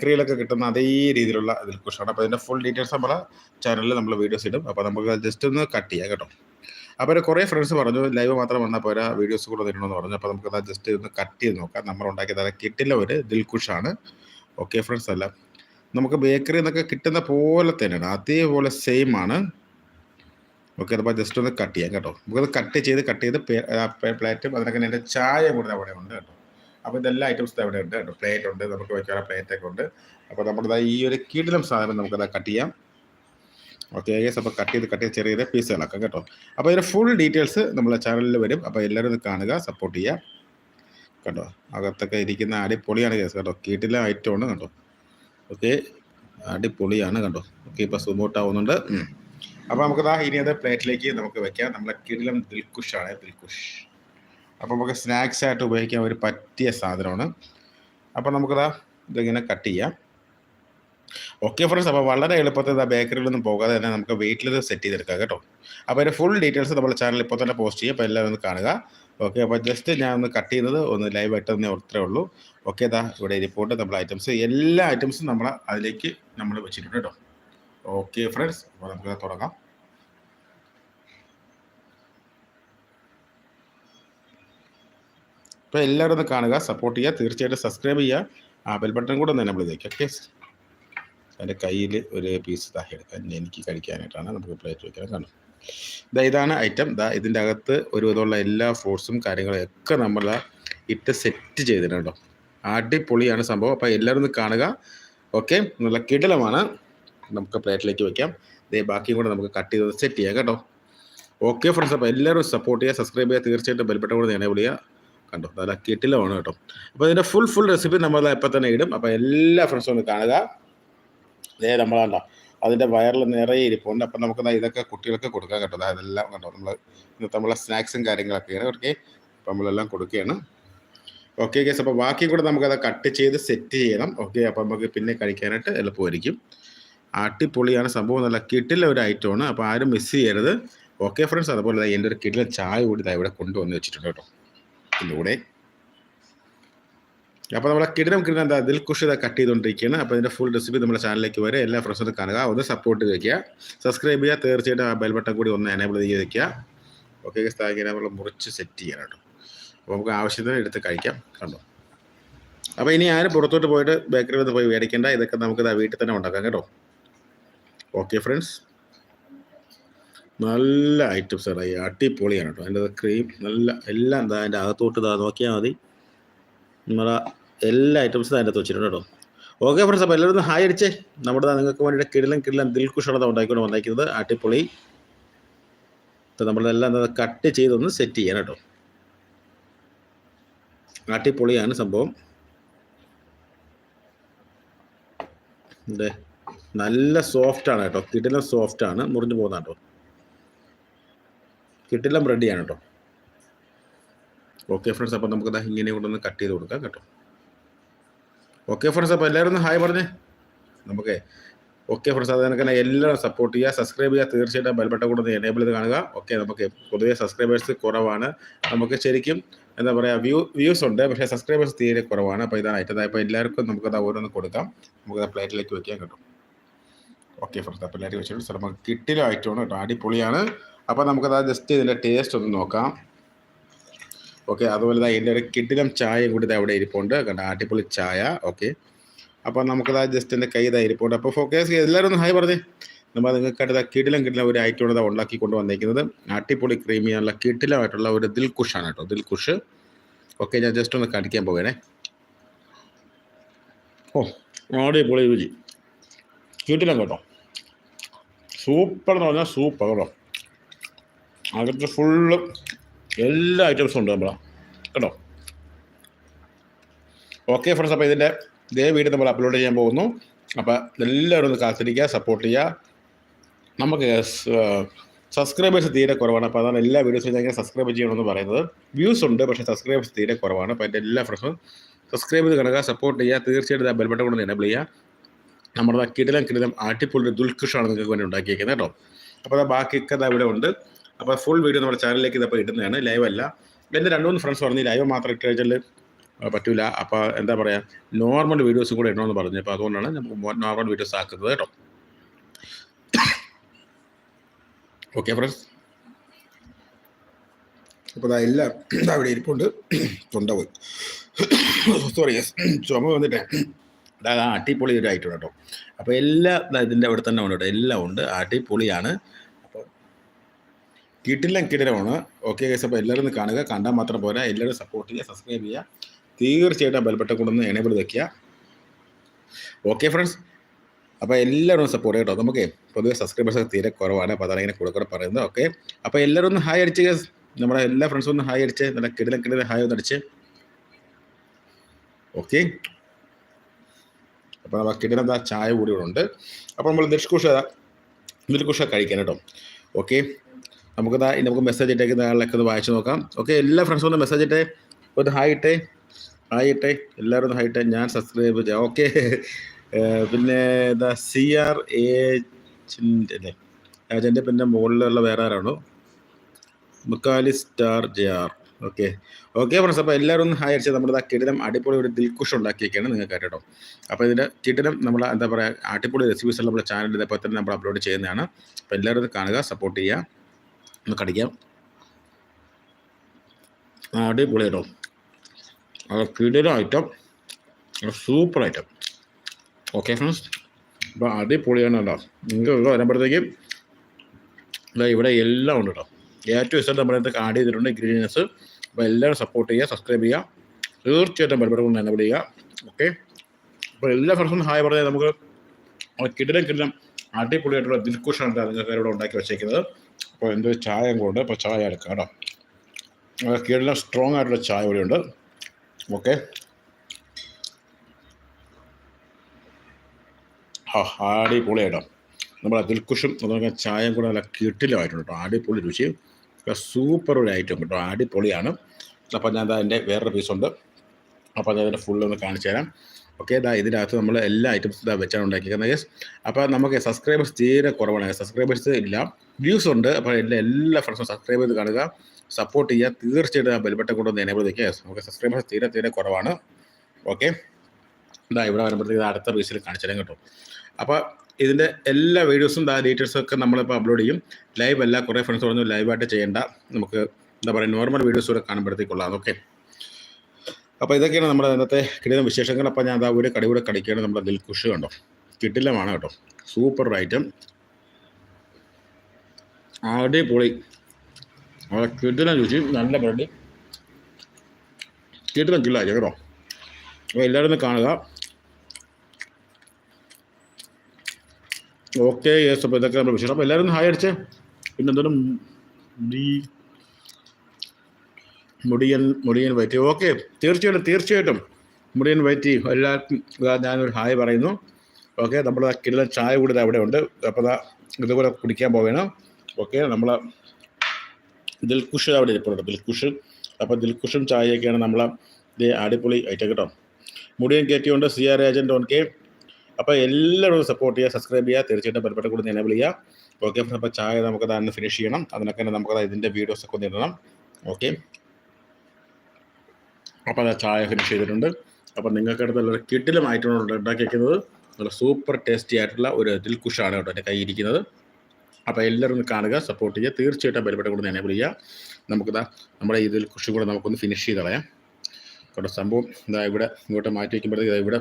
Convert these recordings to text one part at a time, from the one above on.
ബേക്കറിയിലൊക്കെ കിട്ടുന്ന അതേ രീതിയിലുള്ള ഇതിൽ കുഷാണ് അപ്പോൾ ഇതിന്റെ ഫുൾ ഡീറ്റെയിൽസ് നമ്മളെ ചാനലിൽ നമ്മൾ വീഡിയോസ് ഇടും. അപ്പോൾ നമുക്ക് ജസ്റ്റ് ഒന്ന് കട്ട് ചെയ്യാം കേട്ടോ. അപ്പോൾ കുറേ ഫ്രണ്ട്സ് പറഞ്ഞു ലൈവ് മാത്രം വന്നാൽ പോരാ വീഡിയോസ് കൂടെ തരണമെന്ന് പറഞ്ഞു. അപ്പോൾ നമുക്ക് ജസ്റ്റ് ഒന്ന് കട്ട് ചെയ്ത് നോക്കാം. നമ്മൾ ഉണ്ടാക്കിയത് അത് കിട്ടില്ല ഒരു ദിൽകുഷാണ് ഓക്കെ ഫ്രണ്ട്സ് അല്ല. നമുക്ക് ബേക്കറി എന്നൊക്കെ കിട്ടുന്ന പോലെ തന്നെയാണ്. അതേപോലെ സെയിം ആണ്. ഓക്കെ അപ്പോൾ ജസ്റ്റ് ഒന്ന് കട്ട് ചെയ്യാം കേട്ടോ. നമുക്കത് കട്ട് ചെയ്ത് കട്ട് ചെയ്ത് പ്ലേറ്റും അതിനൊക്കെ എന്റെ ചായ കൂടെ അവിടെ ഉണ്ട് കേട്ടോ. അപ്പോൾ ഇതെല്ലാം ഐറ്റംസ് അവിടെ ഉണ്ട് കേട്ടോ. പ്ലേറ്റ് ഉണ്ട് നമുക്ക് വയ്ക്കാനുള്ള പ്ലേറ്റ് ഒക്കെ ഉണ്ട്. അപ്പോൾ നമ്മുടെ ഈ ഒരു കീടിലം സാധനം നമുക്കത് കട്ട് ചെയ്യാം. ഓക്കെ ഏകദേശം അപ്പോൾ കട്ട് ചെയ്ത് കട്ട് ചെയ്ത് ചെറിയ ചെറിയ പീസുകളൊക്കെ കേട്ടോ. അപ്പോൾ ഇതിന്റെ ഫുൾ ഡീറ്റെയിൽസ് നമ്മളെ ചാനലിൽ വരും. അപ്പോൾ എല്ലാവരും കാണുക സപ്പോർട്ട് ചെയ്യുക. കേട്ടോ അകത്തൊക്കെ ഇരിക്കുന്ന അടിപൊളിയാണ് കേസ് കേട്ടോ. കീട്ടിലെ ഐറ്റമാണ് കേട്ടോ ഓക്കെ അടിപൊളിയാണ് കണ്ടോ? ഓക്കെ ഇപ്പോൾ സുമോട്ട് ആവുന്നുണ്ട്. അപ്പോൾ നമുക്കതാ ഇനി അത് പ്ലേറ്റിലേക്ക് നമുക്ക് വെക്കാം. നമ്മളെ കിടിലം ദിൽകുഷാണ് ദിൽക്കുഷ്. അപ്പോൾ നമുക്ക് സ്നാക്സ് ആയിട്ട് ഉപയോഗിക്കാൻ ഒരു പറ്റിയ സാധനമാണ്. അപ്പോൾ നമുക്കതാ ഇതിങ്ങനെ കട്ട് ചെയ്യാം. ഓക്കെ ഫ്രണ്ട്സ് അപ്പോൾ വളരെ എളുപ്പത്തിൽ ഇതാ ബേക്കറിയിലൊന്നും പോകാതെ തന്നെ നമുക്ക് വീട്ടിൽ സെറ്റ് ചെയ്തെടുക്കാം കേട്ടോ. അപ്പോൾ അതിന്റെ ഫുൾ ഡീറ്റെയിൽസ് നമ്മുടെ ചാനൽ ഇപ്പോൾ തന്നെ പോസ്റ്റ് ചെയ്യും. അപ്പോൾ എല്ലാവരും ഒന്ന് കാണുക. ഓക്കെ അപ്പോൾ ജസ്റ്റ് ഞാൻ ഒന്ന് കട്ട് ചെയ്യുന്നത് ഒന്ന് ലൈവ് ആയിട്ട് തന്നെ ഓർത്തേ ഉള്ളൂ. ഓക്കെ ഇതാ ഇവിടെ റിപ്പോർട്ട് നമ്മൾ ഐറ്റംസ് എല്ലാ ഐറ്റംസും നമ്മൾ അതിലേക്ക് നമ്മൾ വെച്ചിട്ടുണ്ട് കേട്ടോ. ഓക്കെ ഫ്രണ്ട്സ് അപ്പോൾ നമുക്ക് തുടങ്ങാം. അപ്പോൾ എല്ലാവരും ഒന്ന് കാണുക സപ്പോർട്ട് ചെയ്യുക. തീർച്ചയായിട്ടും സബ്സ്ക്രൈബ് ചെയ്യുക. ആ ബെൽ ബട്ടൺ കൂടെ ഒന്ന് നമ്മൾ ഇതേക്കാം ഓക്കെ എന്റെ കയ്യിൽ ഒരു പീസ് താഹി എടുക്കാൻ എനിക്ക് കഴിക്കാനായിട്ടാണ് നമുക്ക് പ്ലേറ്റ് വയ്ക്കാൻ കാണും ഇതാ ഇതാണ് ഐറ്റം ദാ ഇതിന്റെ അകത്ത് ഒരു വിധമുള്ള എല്ലാ ഫ്രൂട്ട്സും കാര്യങ്ങളും ഒക്കെ നമ്മൾ ഇട്ട് സെറ്റ് ചെയ്തിട്ടുണ്ടോ അടിപൊളിയാണ് സംഭവം. അപ്പോൾ എല്ലാവരും ഒന്ന് കാണുക ഓക്കെ നല്ല കിടലമാണ്. നമുക്ക് പ്ലേറ്റിലേക്ക് വെക്കാം. ഇതേ ബാക്കിയും കൂടെ നമുക്ക് കട്ട് ചെയ്ത് സെറ്റ് ചെയ്യാം കേട്ടോ. ഓക്കെ ഫ്രണ്ട്സ് അപ്പോൾ എല്ലാവരും സപ്പോർട്ട് ചെയ്യുക സബ്സ്ക്രൈബ് ചെയ്യുക. തീർച്ചയായിട്ടും ബെൽബട്ടം കൂടെ എനേബിൾ ചെയ്യുക. കണ്ടോ? നല്ല കിട്ടിലമാണ് കേട്ടോ. അപ്പോൾ ഇതിന്റെ ഫുൾ ഫുൾ റെസിപ്പി നമ്മൾ ഇപ്പം തന്നെ ഇടും. അപ്പോൾ എല്ലാ ഫ്രണ്ട്സും ഒന്ന് കാണുക. ഇതേ നമ്മളാണ്ടോ അതിന്റെ വയറിൽ നിറയെ ഇരിപ്പുണ്ട്. അപ്പം നമുക്ക് ഇതൊക്കെ കുട്ടികൾക്ക് കൊടുക്കാൻ കേട്ടോ. അതെല്ലാം കണ്ടോ നമ്മൾ ഇന്നത്തെ നമ്മളെ സ്നാക്സും കാര്യങ്ങളൊക്കെയാണ് ഓക്കെ അപ്പം നമ്മളെല്ലാം കൊടുക്കുകയാണ്. ഓക്കെ ഗേസ് അപ്പോൾ ബാക്കി കൂടെ നമുക്കത് കട്ട് ചെയ്ത് സെറ്റ് ചെയ്യണം. ഓക്കെ അപ്പം നമുക്ക് പിന്നെ കഴിക്കാനായിട്ട് എളുപ്പമായിരിക്കും. അടിപൊളിയാണ് സംഭവം. നല്ല കിട്ടില്ല ഒരു ഐറ്റമാണ് അപ്പോൾ ആരും മിസ് ചെയ്യരുത്. ഓക്കെ ഫ്രണ്ട്സ് അതുപോലെ എന്റെ ഒരു കിട്ടിലെ ചായ കൂടി ഇവിടെ കൊണ്ടുവന്ന് വെച്ചിട്ടുണ്ട് കേട്ടോ. ഇതിന്റെ കൂടെ അപ്പോൾ നമ്മളെ കിടിലം കിടിലം എന്താ ദിൽ കുഷ് ഇതാ കട്ട് ചെയ്തുകൊണ്ടിരിക്കുകയാണ് അപ്പോൾ ഇതിന്റെ ഫുൾ റെസിപ്പി നമ്മുടെ ചാനലിലേക്ക് വരെ എല്ലാ ഫ്രണ്ട്സും കാണുക. ഒന്ന് സപ്പോർട്ട് വയ്ക്കുക സബ്സ്ക്രൈബ് ചെയ്യുക. തീർച്ചയായിട്ടും ആ ബെൽ ബട്ടൺ കൂടി ഒന്ന് എനേബിൾ ചെയ്ത് വയ്ക്കുക ഓക്കെ സ്ഥാപിക്കാൻ നമ്മൾ മുറിച്ച് സെറ്റ് ചെയ്യണം കേട്ടോ. അപ്പോൾ നമുക്ക് ആവശ്യത്തിന് എടുത്ത് കഴിക്കാം. കണ്ടോ? അപ്പോൾ ഇനി ആരും പുറത്തോട്ട് പോയിട്ട് ബേക്കറി നിന്ന് പോയി മേടിക്കേണ്ട. ഇതൊക്കെ നമുക്ക് വീട്ടിൽ തന്നെ ഉണ്ടാക്കാം കേട്ടോ. ഓക്കെ ഫ്രണ്ട്സ് നല്ല ഐറ്റംസ് ആണ് ഈ അടിപൊളിയാണ് കേട്ടോ. അതിന്റെ ക്രീം നല്ല എല്ലാം എന്താ അതിന്റെ അകത്തോട്ട് ഇതാ നോക്കിയാൽ മതി. നമ്മളെ എല്ലാ ഐറ്റംസും അതിന്റെ അകത്ത് വെച്ചിട്ടുണ്ട് കേട്ടോ. ഓക്കെ ഫ്രണ്ട്സ് അപ്പോൾ എല്ലാവരും ഹായ് അടിച്ചേ. നമ്മുടെ നിങ്ങൾക്ക് വേണ്ടിയിട്ട് കിടിലൻ കിടിലൻ ദിൽക്കുഷണത ഉണ്ടാക്കിക്കൊണ്ട് വന്നിരിക്കുന്നത് അടിപൊളി. അപ്പോൾ നമ്മളെല്ലാം കട്ട് ചെയ്തൊന്ന് സെറ്റ് ചെയ്യാൻ കേട്ടോ. അടിപൊളിയാണ് സംഭവം. നല്ല സോഫ്റ്റാണ് കേട്ടോ. സോഫ്റ്റ് സോഫ്റ്റാണ് മുറിഞ്ഞു പോകുന്ന കേട്ടോ. കിട്ടില്ലം റെഡിയാണ് കേട്ടോ ഓക്കെ ഫ്രണ്ട്സ് അപ്പോൾ നമുക്കത് ഇങ്ങനെ കൊണ്ടൊന്ന് കട്ട് ചെയ്ത് കൊടുക്കാം കേട്ടോ. ഓക്കെ ഫ്രണ്ട്സ് അപ്പോൾ എല്ലാവരും ഒന്ന് ഹായ് പറഞ്ഞേ. നമുക്ക് ഓക്കെ ഫ്രണ്ട്സ് അത് എനിക്ക് എല്ലാവരും സപ്പോർട്ട് ചെയ്യുക സബ്സ്ക്രൈബ് ചെയ്യുക. തീർച്ചയായിട്ടും ബെൽബട്ടൺ കൂടെ ഒന്ന് എനേബിൾ ചെയ്ത് കാണുക. ഓക്കെ നമുക്ക് പൊതുവേ സബ്സ്ക്രൈബേഴ്സ് കുറവാണ്. നമുക്ക് ശരിക്കും എന്താ പറയുക വ്യൂ വ്യൂസ് ഉണ്ട് പക്ഷേ സബ്സ്ക്രൈബേഴ്സ് തീരെ കുറവാണ്. അപ്പോൾ ഇതാണ് ഐറ്റം അപ്പോൾ എല്ലാവർക്കും നമുക്കത് ഓരോന്ന് കൊടുക്കാം. നമുക്കത് പ്ലേറ്റിലേക്ക് വയ്ക്കാൻ കിട്ടും. ഓക്കെ ഫ്രണ്ട്സ് അപ്പോൾ എല്ലാവരും വെച്ചിട്ട് നമുക്ക് കിട്ടിലും ഐറ്റമാണ് കേട്ടോ. അടിപൊളിയാണ്. അപ്പോൾ നമുക്കത് ജസ്റ്റ് ഇതിന്റെ ടേസ്റ്റ് ഒന്ന് നോക്കാം. ഓക്കെ അതുപോലെ ഇതിന്റെ ഒരു കിടിലം ചായ കൂടി അവിടെ ഇരിപ്പുണ്ട്. കണ്ട? അടിപൊളി ചായ. ഓക്കെ അപ്പോൾ നമുക്കത് ജസ്റ്റ് എന്റെ കൈ ഇതാ ഇരിപ്പുണ്ട്. അപ്പോൾ ഫോക്കേസ് എല്ലാവരും ഒന്ന് ഹായ് പറഞ്ഞേ. നമ്മൾ നിങ്ങൾക്കായിട്ട് അടുത്ത കിടിലം കിടിലം ഒരു ഐറ്റം ഇതാ ഉണ്ടാക്കി കൊണ്ട് വന്നിരിക്കുന്നത് അടിപൊളി ക്രീമി നല്ല ഒരു ദിൽകുഷാണ് കേട്ടോ. ദിൽകുഷ് ഓക്കെ ഞാൻ ജസ്റ്റ് ഒന്ന് കടിക്കാൻ പോകണേ ഓ അടിപൊളി രുചി. കിടിലം കേട്ടോ. സൂപ്പർ എന്ന് പറഞ്ഞാൽ സൂപ്പർ കേട്ടോ. അകത്ത് ഫുള്ള് എല്ലാ ഐറ്റംസും ഉണ്ട് നമ്മളെ. കേട്ടോ ഓക്കെ ഫ്രണ്ട്സ് അപ്പോൾ ഇതിന്റെ ഇതേ വീഡിയോ നമ്മൾ അപ്ലോഡ് ചെയ്യാൻ പോകുന്നു. അപ്പോൾ എല്ലാവരും ഒന്ന് കാത്തിരിക്കുക സപ്പോർട്ട് ചെയ്യുക. നമുക്ക് സബ്സ്ക്രൈബേഴ്സ് തീരെ കുറവാണ്. അപ്പോൾ അതാണ് എല്ലാ വീഡിയോസും ഞാൻ സബ്സ്ക്രൈബ് ചെയ്യണമെന്ന് പറയുന്നത്. വ്യൂസ് ഉണ്ട് പക്ഷേ സബ്സ്ക്രൈബേഴ്സ് തീരെ കുറവാണ്. അപ്പോൾ എന്റെ എല്ലാ ഫ്രണ്ട്സും സബ്സ്ക്രൈബ് ചെയ്ത് കിടക്കുക സപ്പോർട്ട് ചെയ്യുക. തീർച്ചയായിട്ടും ആ ബെൽബട്ടൺ കൊണ്ട് എനബിൾ ചെയ്യുക. നമ്മുടെ കിടിലം കിടിലം ആട്ടിപ്പുള്ളി ദുൽഖുഷാണ് നിങ്ങൾക്ക് വേണ്ടി ഉണ്ടാക്കിയേക്കുന്നത് കേട്ടോ. അപ്പോൾ ബാക്കിയൊക്കെ ഇവിടെ ഉണ്ട്. അപ്പോൾ ഫുൾ വീഡിയോ നമ്മുടെ ചാനലിലേക്ക് ഇതപ്പോൾ ഇടുന്നതാണ്. ലൈവ് അല്ല. എന്റെ രണ്ട് മൂന്ന് ഫ്രണ്ട്സ് പറഞ്ഞു ലൈവ് മാത്രം ഇട്ട് കഴിഞ്ഞാൽ പറ്റൂല. അപ്പോൾ എന്താ പറയുക നോർമൽ വീഡിയോസും കൂടെ ഇടണമെന്ന് പറഞ്ഞു. അപ്പോൾ അതുകൊണ്ടാണ് നമുക്ക് നോർമൽ വീഡിയോസ് ആക്കുന്നത് കേട്ടോ. ഓക്കെ ഫ്രണ്ട്സ് അപ്പോൾ എല്ലാം അവിടെ ഇരിപ്പുണ്ട്. തൊണ്ട പോയി. സോറി ചുമ വന്നിട്ട് അടിപൊളി ഒരു ആയിട്ടുണ്ട് കേട്ടോ. അപ്പോൾ എല്ലാ ഇതിന്റെ അവിടെ തന്നെ ഉണ്ട് കേട്ടോ. എല്ലാം ഉണ്ട്. അടിപൊളിയാണ്. കിട്ടില്ല കിടിലമാണ് ഓക്കെ ഗൈസ് അപ്പോൾ എല്ലാവരും ഒന്ന് കാണുക. കണ്ടാൽ മാത്രം പോരാ. എല്ലാവരും സപ്പോർട്ട് ചെയ്യുക സബ്സ്ക്രൈബ് ചെയ്യുക. തീർച്ചയായിട്ടും ബലപ്പെട്ട കൊണ്ടൊന്ന് എനേബിൾ വെക്കുക. ഓക്കെ ഫ്രണ്ട്സ് അപ്പോൾ എല്ലാവരും സപ്പോർട്ട് കേട്ടോ നമുക്ക് പൊതുവെ സബ്സ്ക്രൈബേഴ്സ് തീരെ കുറവാണ്. അപ്പോൾ അതാണ് ഇങ്ങനെ കൂടെ കൂടെ പറയുന്നത്. ഓക്കെ അപ്പോൾ എല്ലാവരും ഒന്ന് ഹായ് അടിച്ച്. നമ്മുടെ എല്ലാ ഫ്രണ്ട്സും ഒന്ന് ഹായ് അടിച്ച്. നല്ല കിടിലം കിടിലം ഹായ് ഒന്ന് അടിച്ച്. ഓക്കെ അപ്പോൾ നമ്മൾ കിടിലം ചായ കൂടി ഇവിടെ ഉണ്ട്. അപ്പോൾ നമ്മൾ നിഷ്കുഷ നിഷ്കുഷ കഴിക്കാൻ കേട്ടോ ഓക്കെ നമുക്കിതാ ഇനി നമുക്ക് മെസ്സേജ് ഇട്ടേക്കുന്ന ആളിലൊക്കെ ഒന്ന് വായിച്ചു നോക്കാം. ഓക്കെ എല്ലാ ഫ്രണ്ട്സും ഒന്ന് മെസ്സേജ് ഇട്ടേ. ഒന്ന് ഹായ് ഇട്ടേ. ഹായ് ഇട്ടേ. എല്ലാവരും ഒന്ന് ഹായ് ഞാൻ സബ്സ്ക്രൈബ് ചെയ്യാം. ഓക്കെ പിന്നെ എന്താ സി ആർ എ അല്ലേ? ഏജന്റെ പിന്നെ മുകളിലുള്ള വേറെ ആരാണോ? Mukkali star J R okay okay friends അപ്പോൾ എല്ലാവരും ഒന്ന് ഹായ് അടിച്ചാൽ നമ്മുടെ ആ കിടിലം അടിപൊളി ഒരു ദിൽക്കുഷ് ഉണ്ടാക്കിയൊക്കെയാണ് നിങ്ങൾക്ക് കേട്ടോ. അപ്പോൾ ഇതിന്റെ കിടനം നമ്മൾ എന്താ പറയുക അടിപൊളി റെസിപ്പീസ് നമ്മുടെ ചാനൽ ഇതേപോലെ തന്നെ നമ്മൾ അപ്ലോഡ് ചെയ്യുന്നതാണ്. അപ്പോൾ എല്ലാവരും കാണുക സപ്പോർട്ട് ചെയ്യുക. ഒന്ന് കടിക്കാം. അടിപൊളി കേട്ടോ അത് item super item okay friends അപ്പോൾ അടിപൊളിയാണ് കേട്ടോ. നിങ്ങൾക്ക് ഇവിടെ വരുമ്പോഴത്തേക്കും ഇവിടെ എല്ലാം ഉണ്ട് കേട്ടോ. ഏറ്റവും ഇഷ്ടം നമ്മുടെ അടുത്ത് ആഡ് ചെയ്തിട്ടുണ്ട് ഇൻഗ്രീഡിയൻസ് അപ്പോൾ എല്ലാവരും സപ്പോർട്ട് ചെയ്യുക സബ്സ്ക്രൈബ് ചെയ്യുക. തീർച്ചയായിട്ടും ബലപ്പെട്ട് കൊണ്ട് എന്നെ ചെയ്യുക. ഓക്കെ അപ്പോൾ എല്ലാ ഫ്രണ്ട്സും ഹായ് പറഞ്ഞാൽ നമുക്ക് കിടിലം കിടിലം അടിപൊളിയായിട്ടുള്ള ദിൽക്കുഷാണ് നിങ്ങൾക്ക് ഇവിടെ ഉണ്ടാക്കി വെച്ചേക്കുന്നത്. അപ്പോൾ എന്തോ ചായ കൂടെ അപ്പോൾ ചായ എടുക്കാം കേട്ടോ. കീഴിലും സ്ട്രോങ് ആയിട്ടുള്ള ചായ ഇവിടെ ഉണ്ട്. ഓക്കെ ആ കേട്ടോ. നമ്മുടെ ദിൽക്കുഷും അതുപോലെ ചായയും കൂടെ നല്ല കിട്ടിലുമായിട്ടുണ്ട് കേട്ടോ. അടിപൊളി രുചി. സൂപ്പർ ഒരു ഐറ്റം കേട്ടോ. അടിപൊളിയാണ്. അപ്പോൾ ഞാൻ അതിന്റെ വേറൊരു പീസുണ്ട് അപ്പോൾ ഞാൻ അതിന്റെ ഫുള്ളൊന്ന് കാണിച്ചു തരാം. ഓക്കെ ഇതാ ഇതിനകത്ത് നമ്മൾ എല്ലാ ഐറ്റംസും ഇതാ വെച്ചാണ് ഉണ്ടാക്കിയിരിക്കുന്നത് യെസ് അപ്പോൾ നമുക്ക് സബ്സ്ക്രൈബേഴ്സ് തീരെ കുറവാണ് സബ്സ്ക്രൈബേഴ്സ് ഇല്ല. വ്യൂസ് ഉണ്ട് അപ്പോൾ എല്ലാ എല്ലാ ഫ്രണ്ട്സും സബ്സ്ക്രൈബ് ചെയ്ത് കാണുക. സപ്പോർട്ട് ചെയ്യുക. തീർച്ചയായിട്ടും ആ ബെൽബട്ടൻ കൊണ്ടുവന്ന് എനേബിൾ യെസ് നമുക്ക് സബ്സ്ക്രൈബേഴ്സ് തീരെ തീരെ കുറവാണ്. ഓക്കെ ഇതാ ഇവിടെ വരുമ്പോഴത്തേക്ക് അടുത്ത പീസിൽ കാണിച്ചു തരാം കേട്ടോ. അപ്പോൾ ഇതിന്റെ എല്ലാ വീഡിയോസും ആ ഡീറ്റെയിൽസും ഒക്കെ നമ്മളിപ്പോൾ അപ്ലോഡ് ചെയ്യും. ലൈവ് അല്ല കുറേ ഫ്രണ്ട്സ് പറഞ്ഞു ലൈവായിട്ട് ചെയ്യേണ്ട. നമുക്ക് എന്താ പറയുക നോർമൽ വീഡിയോസ് കൂടെ കാണുമ്പോഴത്തേക്കുള്ളതാണ് ഓക്കെ അപ്പോൾ ഇതൊക്കെയാണ് നമ്മുടെ ഇന്നത്തെ കിടിലം വിശേഷങ്ങൾ. അപ്പോൾ ഞാൻ അതാ ഒരു കടി കൂടെ കടിക്കുകയാണ് നമ്മുടെ ദിൽക്കുഷ് കണ്ടോ? കിട്ടില്ലമാണ് കേട്ടോ. സൂപ്പർ ഐറ്റം അടിപൊളി. അവിടെ കിടിലം രുചി. നല്ല ബ്രെഡ്. കിടിലം കിട്ടില്ല കേട്ടോ. അപ്പോൾ എല്ലാവരും കാണുക. ഓക്കെ യെസ് അപ്പോൾ ഇതൊക്കെ നമ്മുടെ വിശേഷം. അപ്പോൾ എല്ലാവരും ഹായ് അടിച്ചേ. പിന്നെ എന്തെങ്കിലും മുടി മുടിയൻ മുടിയൻ വയറ്റി. ഓക്കെ തീർച്ചയായിട്ടും തീർച്ചയായിട്ടും. മുടിയൻ വയറ്റി. എല്ലാവർക്കും ഞാനൊരു ഹായ് പറയുന്നു. ഓക്കെ നമ്മൾ കിടിലൻ ചായ കൂടി അവിടെ ഉണ്ട്. അപ്പോൾ ദാ ഇതുപോലെ കുടിക്കാൻ പോവുകയാണ് ഓക്കെ നമ്മൾ ദിൽക്കുഷ് അവിടെ ഇരിപ്പുണ്ട് ദിൽക്കുഷ് അപ്പോൾ ദിൽക്കുഷും ചായയൊക്കെയാണ് നമ്മളെ ഇത് അടിപൊളി ഐറ്റം കേട്ടോ. മുടിയൻ കയറ്റിയുണ്ട് സി ആർ ഏജന്റ് ഓൺ കെ. അപ്പോൾ എല്ലാവരും സപ്പോർട്ട് ചെയ്യുക സബ്സ്ക്രൈബ് ചെയ്യുക. തീർച്ചയായിട്ടും പരിപാടി കൂടി എനേബിൾ ചെയ്യുക ഓക്കെ അപ്പോൾ ചായ നമുക്ക് തന്നെ ഫിനിഷ് ചെയ്യണം. അതിനൊക്കെ തന്നെ നമുക്ക് ഇതിന്റെ വീഡിയോസൊക്കെ ഒന്ന് ഇടണം. ഓക്കെ. അപ്പോൾ അത് ചായ ഫിനിഷ് ചെയ്തിട്ടുണ്ട്. അപ്പോൾ നിങ്ങൾക്ക് അടുത്ത് നല്ല കിട്ടിലുമായിട്ടാണ് ഉണ്ടാക്കിയിരിക്കുന്നത് നല്ല സൂപ്പർ ടേസ്റ്റി ആയിട്ടുള്ള ഒരു ദിൽക്കുഷാണ് കേട്ടോ എന്റെ കയ്യിൽ ഇരിക്കുന്നത്. അപ്പോൾ എല്ലാവരും ഒന്ന് കാണുക സപ്പോർട്ട് ചെയ്യുക. തീർച്ചയായിട്ടും ബലപ്പെട്ട കൊണ്ട് എനേബിൾ ചെയ്യുക. നമുക്കിതാ നമ്മുടെ ഈ ദിൽക്കുഷും കൂടെ നമുക്കൊന്ന് ഫിനിഷ് ചെയ്ത് കളയാം. കേട്ടോ സംഭവം ഇതാ ഇവിടെ ഇങ്ങോട്ട് മാറ്റി വയ്ക്കുമ്പോഴത്തേക്ക് ഇതാ ഇവിടെ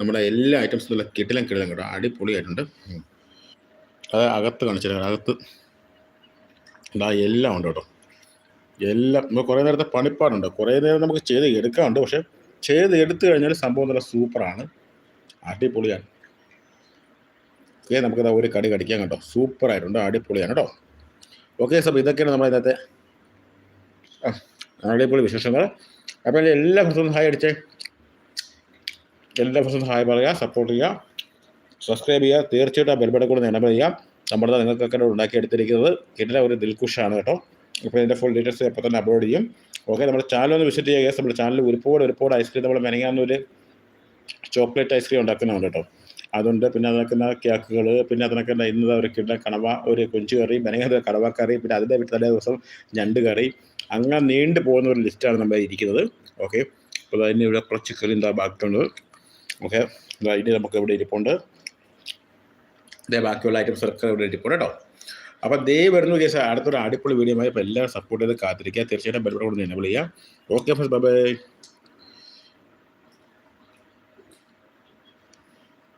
നമ്മുടെ എല്ലാ ഐറ്റംസും നല്ല കിട്ടിലും കിടിലും കേട്ടോ അടിപൊളിയായിട്ടുണ്ട്. അത് അകത്ത് കാണിച്ചിട്ടുണ്ട് അകത്ത്. ഇതാ എല്ലാം ഉണ്ട് കേട്ടോ. എല്ലാം നമ്മൾ കുറേ നേരത്തെ പണിപ്പാടുണ്ട്. കുറേ നേരം നമുക്ക് ചെയ്ത് എടുക്കാറുണ്ട് പക്ഷേ ചെയ്ത് എടുത്തു കഴിഞ്ഞാൽ സംഭവം നല്ല സൂപ്പറാണ്. അടിപൊളിയാണ്. ഓക്കെ നമുക്കത് ഒരു കടി കടിക്കാം കേട്ടോ. സൂപ്പറായിട്ടുണ്ട്. അടിപൊളിയാണ് കേട്ടോ. ഓക്കെ സബ് ഇതൊക്കെയാണ് നമ്മുടെ ഇന്നത്തെ അടിപൊളി വിശേഷങ്ങൾ. അപ്പോൾ എല്ലാ ഫ്രണ്ട്സും ഹായ് അടിച്ചേ. എല്ലാ ഫ്രണ്ട്സും ഹായ് പറയുക സപ്പോർട്ട് ചെയ്യുക സബ്സ്ക്രൈബ് ചെയ്യുക. തീർച്ചയായിട്ടും ആ ബെൽബടെ കൂടെ നിലവിൽ ചെയ്യുക. നമ്മുടെ നിങ്ങൾക്കൊക്കെ ഉണ്ടാക്കിയെടുത്തിരിക്കുന്നത് കിട്ടുന്ന ഒരു ദിൽക്കുഷാണ് കേട്ടോ. അപ്പോൾ ഇതിന്റെ ഫുൾ ഡീറ്റെയിൽസ് എപ്പോൾ തന്നെ അപ്ലോഡ് ചെയ്യും. ഓക്കെ നമ്മുടെ ചാനൽ ഒന്ന് വിസിറ്റ് ചെയ്യുക. നമ്മുടെ ചാനൽ ഒരുപാട് ഒരുപാട് ഐസ്ക്രീം നമ്മൾ മെനങ്ങാന്നൊരു ചോക്ലേറ്റ് ഐസ്ക്രീം ഉണ്ടാക്കുന്നുണ്ട് കേട്ടോ. അതുണ്ട്. പിന്നെ അതിനൊക്കെ കേക്കുകൾ പിന്നെ അതിനൊക്കെ ഒരു കിട്ടുന്ന കണവ ഒരു കൊഞ്ചു കറി മെനങ്ങാത്ത കടവ കറി പിന്നെ അതിന്റെ വീട്ടിൽ തലേ ദിവസം ഞണ്ട് കറി. അങ്ങനെ നീണ്ടു പോകുന്ന ഒരു ലിസ്റ്റാണ് നമ്മൾ ഇരിക്കുന്നത്. ഓക്കെ അപ്പോൾ അതിന് ഇവിടെ കുറച്ച് കറി എന്താ ബാക്കിയുണ്ട് ഓക്കെ അതിന് നമുക്ക് ഇവിടെ ഇരിപ്പുണ്ട്. ബാക്കിയുള്ള ഐറ്റംസ് ഒക്കെ ഇവിടെ ഇരിപ്പുണ്ട് കേട്ടോ. അപ്പോൾ ദേ വരുന്നു കേസ് അടുത്തൊരു അടിപൊളി വീഡിയോ ആയി അപ്പോൾ എല്ലാവരും സപ്പോർട്ട് ചെയ്ത് കാത്തിരിക്കുക. തീർച്ചയായിട്ടും ബെൽബോർഡ് എന്നെ വിളിക്കുക ഓക്കെ ബൈ ബൈ